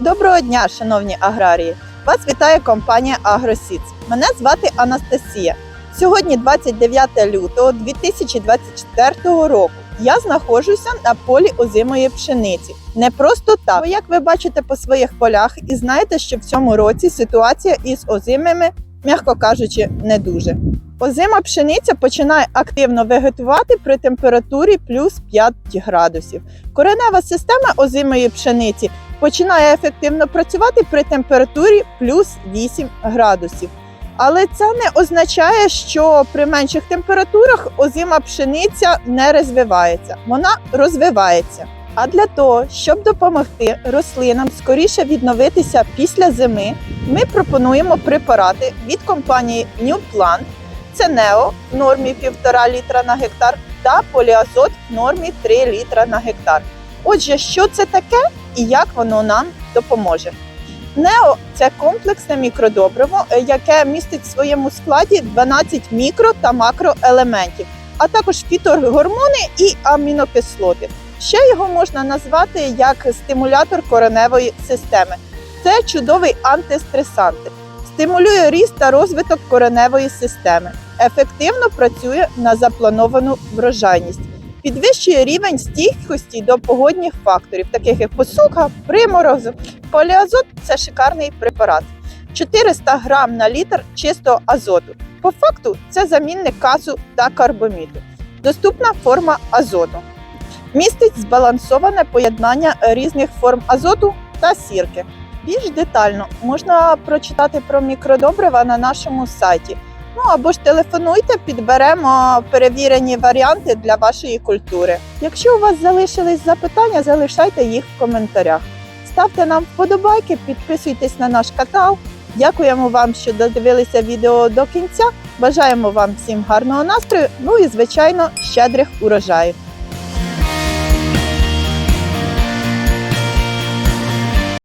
Доброго дня, шановні аграрії! Вас вітає компанія AgroSeeds. Мене звати Анастасія. Сьогодні 29 лютого 2024 року. Я знаходжуся на полі озимої пшениці. Не просто так, як ви бачите по своїх полях і знаєте, що в цьому році ситуація із озимими, м'яко кажучи, не дуже. Озима пшениця починає активно вегетувати при температурі плюс 5 градусів. Коренева система озимої пшениці починає ефективно працювати при температурі плюс 8 градусів. Але це не означає, що при менших температурах озима пшениця не розвивається. Вона розвивається. А для того, щоб допомогти рослинам скоріше відновитися після зими, ми пропонуємо препарати від компанії New Plant. Це Нео в нормі 1,5 літра на гектар та поліазот в нормі 3 літра на гектар. Отже, що це таке і як воно нам допоможе? Нео це комплексне мікродобриво, е, яке містить в своєму складі 12 мікро та макроелементів, а також фітогормони і амінокислоти. Ще його можна назвати як стимулятор кореневої системи. Це чудовий антистресант, стимулює ріст та розвиток кореневої системи, ефективно працює на заплановану врожайність підвищує рівень стійкості до погодних факторів, таких як посуха, приморозок. Поліазот це шикарний препарат. 400 грам на літр чистого азоту. По факту це замінник касу та карбоміду. Доступна форма азоту. Містить збалансоване поєднання різних форм азоту та сірки. Більш детально можна прочитати про мікродобрива на нашому сайті. Ну або ж телефонуйте, підберемо перевірені варіанти для вашої культури. Якщо у вас залишились запитання, залишайте їх в коментарях. Ставте нам вподобайки, підписуйтесь на наш канал. Дякуємо вам, що додивилися відео до кінця. Бажаємо вам всім гарного настрою. Ну і звичайно щедрих урожаїв.